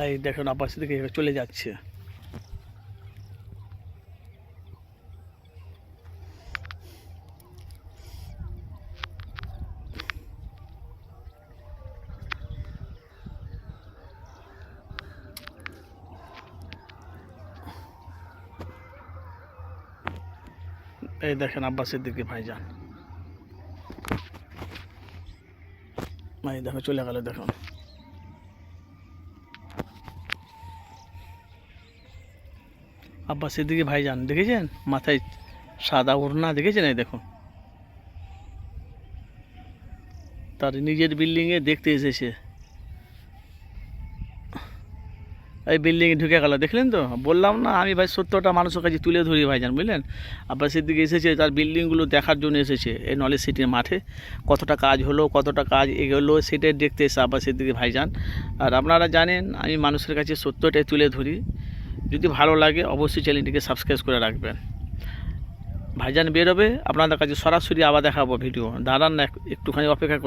এই দেখুন আব্বাস দিকে চলে যাচ্ছে। এই দেখেন আব্বাসের দিকে ভাইজান। এই দেখো চলে গেল, দেখুন। আব্বাসের দিকে ভাইজান, দেখেছেন? মাথায় সাদা ওড়না, দেখেছেন? এই দেখুন। তার নিজের বিল্ডিংয়ে দেখতে এসেছে। এই বিল্ডিংয়ে ঢুকে গেল, দেখলেন তো? বললাম না, আমি ভাই সত্যটা মানুষের কাছে তুলে ধরি ভাইজান, বুঝলেন? আব্বাসের দিকে এসেছে, তার বিল্ডিংগুলো দেখার জন্য এসেছে। এই নলেজ সিটির মাঠে। কতটা কাজ হলো, কতটা কাজ এগোলো, সেটাই দেখতে এসে আব্বাসের দিকে ভাইজান। আর আপনারা জানেন, আমি মানুষের কাছে সত্যটাই তুলে ধরি। যদি ভালো লাগে, অবশ্যই চ্যানেলটিকে সাবস্ক্রাইব করে রাখবেন। ভাইজান বেরোবে, আপনাদের কাছে সরাসরি আবার দেখাবো ভিডিও। দাঁড়ান না, এক- একটুখানি অপেক্ষা করুন।